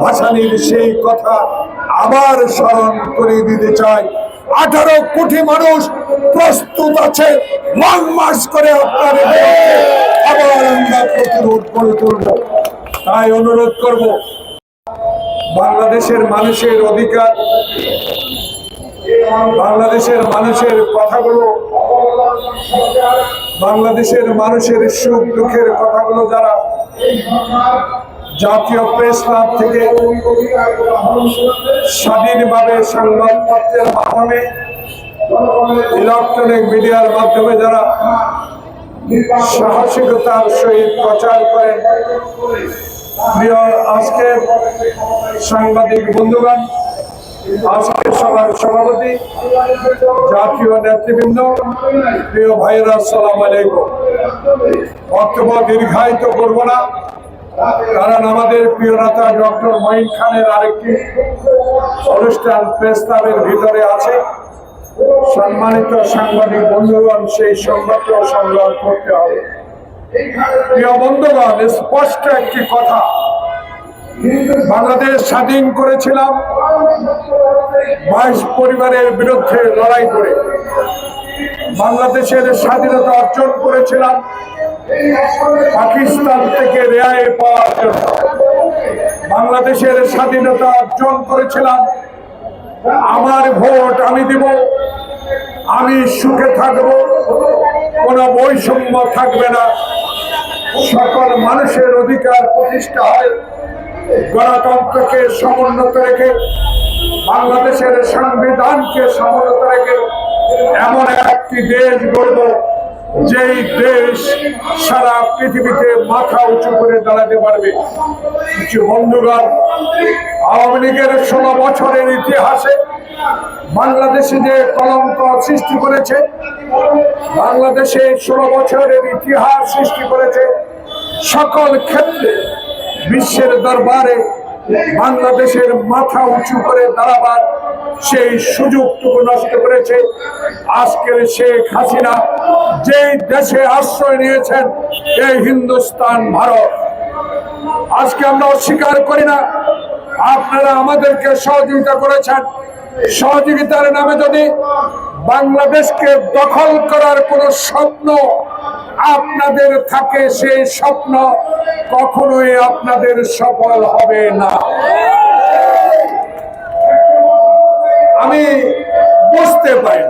ভাসানির সেই কথা আবার স্মরণ করে দিতে চাই আঠারো কোটি মানুষ প্রস্তুত আছে করে প্রতিরোধ করে তাই অনুরোধ করব, বাংলাদেশের মানুষের অধিকার, বাংলাদেশের মানুষের কথাগুলো, বাংলাদেশের মানুষের সুখ দুঃখের কথাগুলো যারা জাতীয় প্রেস ক্লাব থেকে স্বাধীনভাবে সংবাদপত্রের মাধ্যমে ইলেকট্রনিক মিডিয়ার মাধ্যমে যারা সাহসিকতার সহিত প্রচার করেন, প্রিয় আজকে সাংবাদিক বন্ধুগণ, আজকের সভার সভাপতি, জাতীয় নেতৃবৃন্দ, প্রিয় ভাইরা সালাম আলাইকুম। বক্তব্য দীর্ঘায়িত করব না। কারণ আমাদের প্রিয় নেতা ডক্টর মঈন খানের আরেকটি অনুষ্ঠান প্রেস ক্লাবের ভিতরে আছে। সম্মানিত সাংবাদিক বন্ধুগণ, সেই সংবাদটিও সংগ্রহ করতে হবে। প্রিয় বন্ধুগণ, স্পষ্ট একটি কথা। বাংলাদেশ স্বাধীন করেছিলাম বাইশ পরিবারের বিরুদ্ধে লড়াই করে। বাংলাদেশের স্বাধীনতা অর্জন করেছিলাম পাকিস্তান থেকে রেহাই পাওয়ার জন্য বাংলাদেশের স্বাধীনতা অর্জন করেছিলাম। আমার ভোট আমি দিব, আমি সুখে থাকব, কোনো বৈষম্য থাকবে না। সকল মানুষের অধিকার প্রতিষ্ঠা হয়। গণতন্ত্রকে সমুন্নত রেখে, বাংলাদেশের সংবিধানকে সমুন্নত রেখে এমন একটি দেশ গড়ব যেই দেশ সারা পৃথিবীতে মাথা উঁচু করে দাঁড়াতে পারবে কিছু বন্ধুগণ, আওয়ামী লীগের ষোলো বছরের ইতিহাসে বাংলাদেশে যে কলঙ্ক সৃষ্টি করেছে, বাংলাদেশে ষোলো বছরের ইতিহাস সৃষ্টি করেছে, সকল ক্ষেত্রে বিশ্বের দরবারে বাংলাদেশের মাথা উঁচু করে দাঁড়াবার সেই সুযোগটুকু নষ্ট করেছে আজকের শেখ হাসিনা। যেই দেশে আশ্রয় নিয়েছেন, এই হিন্দুস্তান ভারত। আজকে আমরা অস্বীকার করি না, আপনারা আমাদেরকে সহযোগিতা করেছেন। সহযোগিতার নামে যদি বাংলাদেশকে দখল করার কোনো স্বপ্ন আপনাদের থাকে সেই স্বপ্ন, কখনোই আপনাদের সফল হবে না। আমি বুঝতে পারি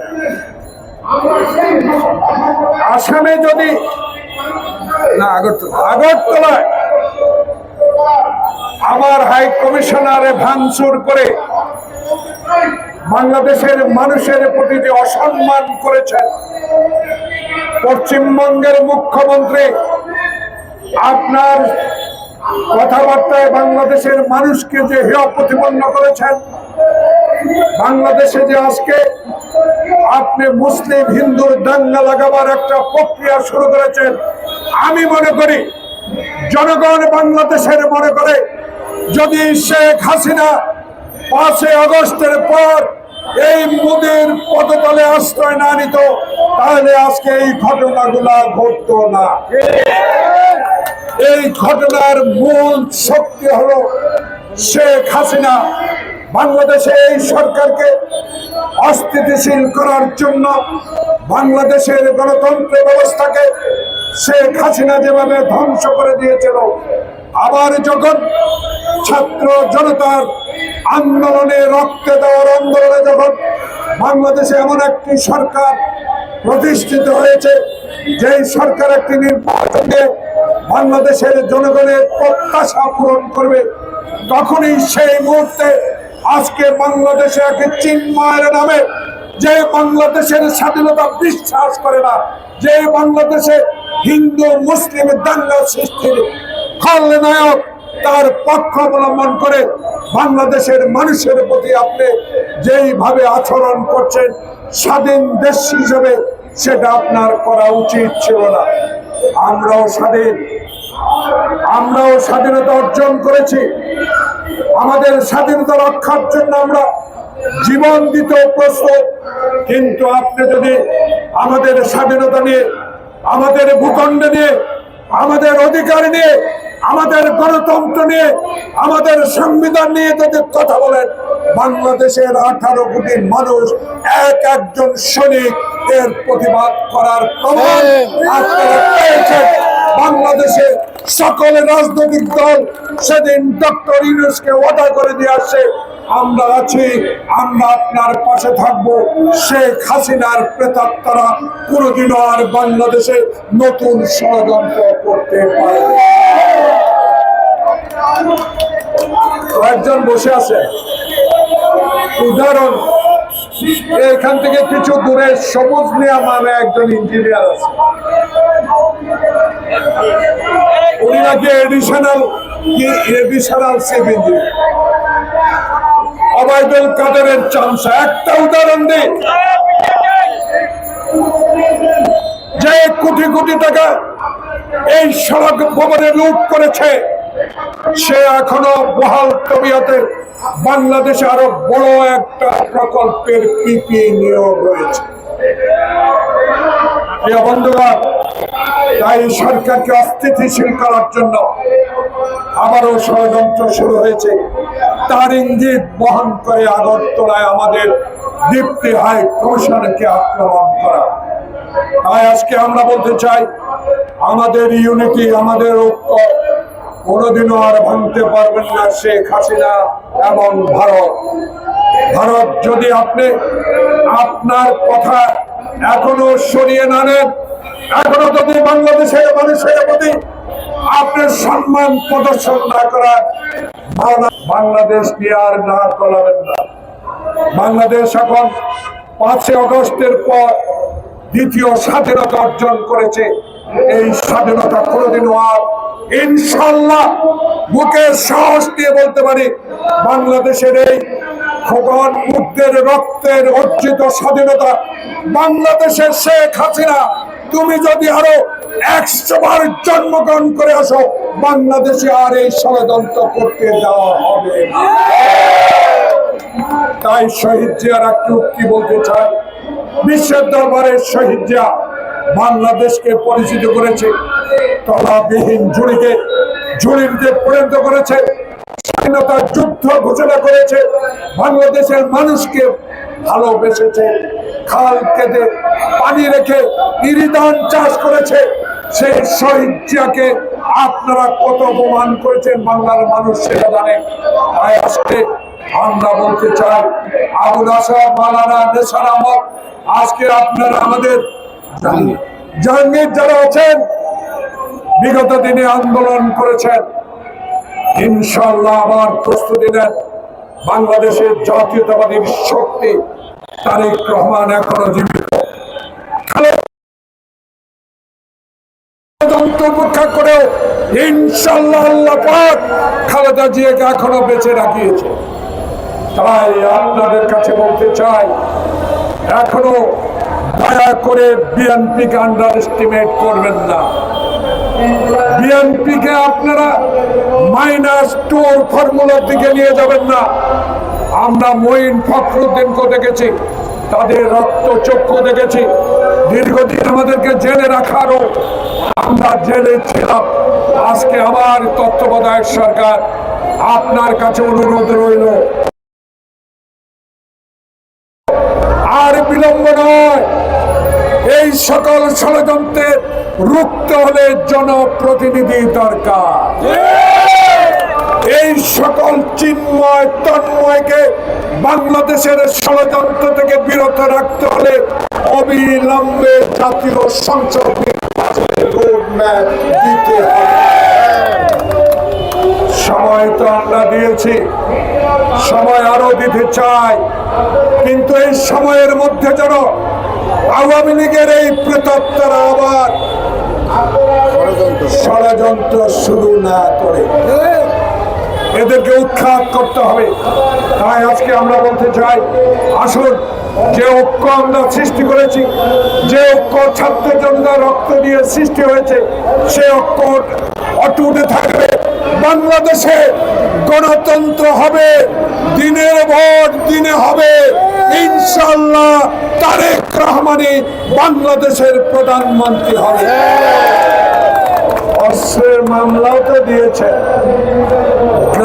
আসামে যদি না, আগরতলা। আগরতলায় আমার হাই কমিশনারে ভাঙচুর করে বাংলাদেশের মানুষের প্রতি যে অসম্মান করেছেন পশ্চিমবঙ্গের মুখ্যমন্ত্রী, আপনার কথাবার্তায় বাংলাদেশের মানুষকে যে হেয় প্রতিপন্ন করেছেন, বাংলাদেশে যে আজকে আপনি মুসলিম, হিন্দুর দাঙ্গা লাগাবার একটা প্রক্রিয়া শুরু করেছেন, আমি মনে করি জনগণ বাংলাদেশের মনে করে, যদি শেখ হাসিনা পাঁচই আগস্টের পর এই মোদের পদতলে আশ্রয় না নিত, তাহলে আজকে এই ঘটনাগুলা ঘটতো না। এই ঘটনার মূল শক্তি হলো শেখ হাসিনা। বাংলাদেশে এই সরকারকে অস্থিতিশীল করার জন্য বাংলাদেশের গণতন্ত্র ব্যবস্থাকে শেখ হাসিনা যেভাবে ধ্বংস করে দিয়েছিল, আবার যখন ছাত্র জনতার আন্দোলনে রক্তে দেওয়ার আন্দোলনে যখন বাংলাদেশে এমন একটি সরকার প্রতিষ্ঠিত হয়েছে, যেই সরকার একটি নির্বাচনে বাংলাদেশের জনগণের প্রত্যাশা পূরণ করবে, তখনই সেই মুহূর্তে আজকে বাংলাদেশে একটি চিন্ময়ের নামে যে বাংলাদেশের স্বাধীনতা বিশ্বাস করে না, যে বাংলাদেশে হিন্দু, মুসলিম দাঙ্গা সৃষ্টির খলনায়ক তার পক্ষ অবলম্বন করে বাংলাদেশের মানুষের প্রতি আপনি যেইভাবে আচরণ করছেন, স্বাধীন দেশ হিসেবে সেটা আপনার করা উচিত ছিল না। আমরাও স্বাধীন। আমরাও স্বাধীনতা অর্জন করেছি। আমাদের স্বাধীনতা রক্ষার জন্য আমরা জীবন দিতে প্রস্তুত। কিন্তু আপনি যদি আমাদের স্বাধীনতা নিয়ে, আমাদের ভূখণ্ড নিয়ে, আমাদের অধিকার নিয়ে আমাদের গণতন্ত্র নিয়ে আমাদের সংবিধান নিয়ে যদি কথা বলেন বাংলাদেশের আঠারো কোটি মানুষ এক একজন সৈনিক এর প্রতিবাদ করার প্রমাণ আপনারা পেয়েছেন। বাংলাদেশে সকল রাজনৈতিক দল সেদিন ডক্টর ইউনুসকে ওয়াদা করে দিয়ে আসছে আমরা আছি, আমরা আপনার পাশে থাকব। শেখ হাসিনার প্রেতাত্মারা কোনোদিনও আর বাংলাদেশে নতুন ষড়যন্ত্র করতে পারে। কয়েকজন বসে আছে। উদাহরণ, এখান থেকে কিছু দূরে সবুজ মিয়া নামে একজন ইঞ্জিনিয়ার আছে। উনি নাকি এডিশনাল একটা উদাহরণ যে কোটি কোটি এই সড়ক ভবনে লুট করেছে, সে এখনও বহাল তবিয়তে বাংলাদেশে আরও বড় একটা প্রকল্পের পিপি নিয়োগ রয়েছে। প্রিয় বন্ধুগণ, তাই সরকারকে অস্থিতিশীল করার জন্য আবারও ষড়যন্ত্র শুরু হয়েছে। তার ইঙ্গিত বহন করে আগরতলায় আমাদের দীপ্তি হাই কমিশনকে আক্রমণ করা। তাই আজকে আমরা বলতে চাই, আমাদের ইউনিটি, আমাদের ঐক্য কোনোদিনও আর ভাঙতে পারবেন না শেখ হাসিনা এবং ভারত। ভারত, যদি আপনি আপনার কথা এখনও সরিয়ে না নেন। এখনও যদি বাংলাদেশের মানুষের প্রতি আপনার সম্মান প্রদর্শন না বাংলা- বাংলাদেশ নিয়ে আর না কলাবেন না। বাংলাদেশ এখন পাঁচই অগস্টের পর দ্বিতীয় স্বাধীনতা অর্জন করেছে। এই স্বাধীনতা কোনোদিনও আর ইনশাল্লাহ বুকে সাহস দিয়ে বলতে পারি, বাংলাদেশের এই খোকন মুক্তের রক্তের অর্জিত স্বাধীনতা বাংলাদেশের শেখ হাসিনা, তুমি যদি আরও একশো বার জন্মগ্রহণ করে আসো, বাংলাদেশে আর এই ষড়যন্ত্র করতে দেওয়া হবে তাই শহীদ জিয়ার একটি উক্তি বলতে চাই। বিশ্বের দরবারে শহীদ জিয়া বাংলাদেশকে পরিচিত করেছে, তলাবিহীন ঝুড়িকে ঝুড়িতে পরিণত করেছে স্বাধীনতার যুদ্ধ ঘোষণা করেছে, বাংলাদেশের মানুষকে ভালোবেসেছে। খাল কেটে পানি রেখে ইরিধান চাষ করেছে। সেই শহীদ জিয়াকে আপনারা কত অপমান করেছেন বাংলার মানুষ সেটা জানে। তাই আজকে আমরা বলতে চাই, আবুল আসাদ মালানা নেসার আহমদ, আজকে আপনারা আমাদের জাহাঙ্গীর যারা আছেন, বিগত দিনে আন্দোলন করেছেন ইনশাল্লাহ আবার প্রস্তুতি নেন। বাংলাদেশের জাতীয়তাবাদীর শক্তি তারেক রহমান এখনও জীবিত। তাই আপনাদের কাছে বলতে চাই, এখনও দয়া করে আন্ডার এস্টিমেট করবেন না। বিএনপিকে আপনারা মাইনাস টুর ফর্মুলার দিকে নিয়ে যাবেন না। আমরা মঈন ফখরুদ্দিনকে দেখেছি, তাদের রক্ত চক্ষু দেখেছি। দীর্ঘদিন আমাদেরকে জেলে রাখারও আমরা জেলে ছিলাম। আজকে আবার তত্ত্বাবধায়ক সরকার আপনার কাছে অনুরোধ রইল। আর বিলম্ব নয়, এই সকল ষড়যন্ত্রের রুখতে হলে জনপ্রতিনিধি দরকার। এই সকল চিন্ময় তন্ময়কে বাংলাদেশের ষড়যন্ত্র থেকে বিরত রাখতে হলে অবিলম্বে জাতীয় সংসদ নির্বাচনের রোডম্যাপ দিতে হবে। সময় তো আমরা দিয়েছি সময় আরও দিতে চাই কিন্তু এই সময়ের মধ্যে যেন আওয়ামী লীগের এই প্রেতাত্মারা আবার ষড়যন্ত্র শুরু না করে। এদেরকে উৎখাত করতে হবে। তাই আজকে আমরা বলতে চাই, আসুন, যে ঐক্য আমরা সৃষ্টি করেছি, যে ঐক্য ছাত্র জনতা রক্ত দিয়ে সৃষ্টি হয়েছে সে ঐক্য অটুটে থাকবে। বাংলাদেশে গণতন্ত্র হবে, দিনের ভোট দিনে হবে। ইনশাল্লাহ তারেক রহমানি বাংলাদেশের প্রধানমন্ত্রী হবে। অস্ত্রের মামলাও তো দিয়েছেন।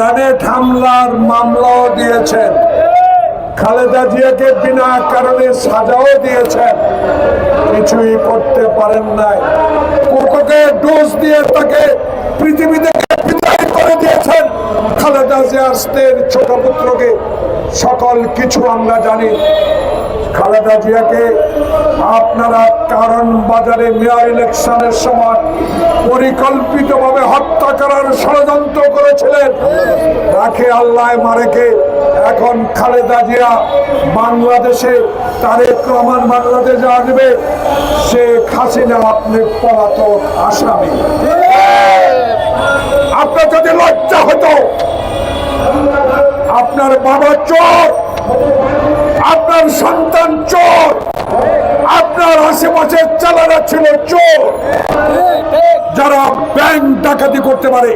গ্রানেড হামলার মামলাও দিয়েছেন। খালেদা জিয়াকে বিনা কারণে সাজাও দিয়েছেন। কিছুই করতে পারেন নাই। কোকোকে ডোজ দিয়ে তাকে পৃথিবী থেকে বিদায় করে দিয়েছেন খালেদা জিয়ার ছোট পুত্রকে। সকল কিছু আমরা জানি। খালেদা জিয়াকে আপনারা কারণ বাজারে মেয়র ইলেকশনের সময় পরিকল্পিতভাবে হত্যা করার ষড়যন্ত্র করেছিলেন। রাখে আল্লাহ মারেকে। এখন খালেদা জিয়া বাংলাদেশে তারেক রহমান বাংলাদেশে আসবে। শেখ হাসিনা আপনি পলাতক আসামি। আপনার যদি লজ্জা হতো, আপনার বাবা চোর আপনার সন্তান চোর। আপনার আশেপাশের চালারা ছিল চোর। যারা ব্যাংক ডাকাতি করতে পারে,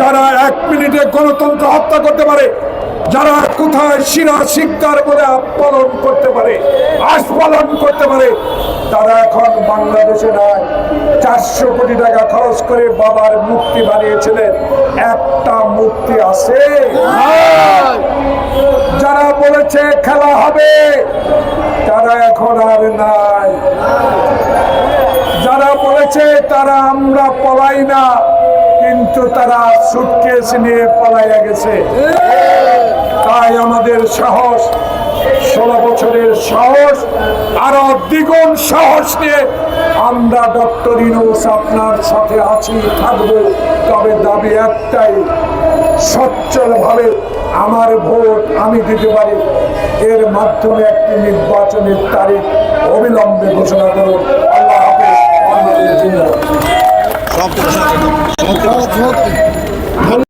যারা এক মিনিটে গণতন্ত্র হত্যা করতে পারে, যারা কোথায় শিরা শিকদার বলে পালন করতে পারে আস্পালন করতে পারে, তারা এখন বাংলাদেশে নাই চারশো কোটি টাকা খরচ করে বাবার মুক্তি বানিয়েছিলেন। একটা মুক্তি আছে। যারা বলেছে, খেলা হবে। তারা এখন আর নাই। যারা বলেছে, তারা আমরা পলাই না, কিন্তু তারা সুটকেস নিয়ে পলাইয়া গেছে। তাই আমাদের সাহস, ষোলো বছরের সাহস, আরও দ্বিগুণ সাহস নিয়ে আমরা ডক্টর ইনুস আপনার সাথে আছি, থাকব। তবে দাবি একটাই সচ্ছল ভাবে আমার ভোট আমি দিতে পারি। এর মাধ্যমে একটি নির্বাচনের তারিখ অবিলম্বে ঘোষণা করুন। আল্লাহ হাফেজ।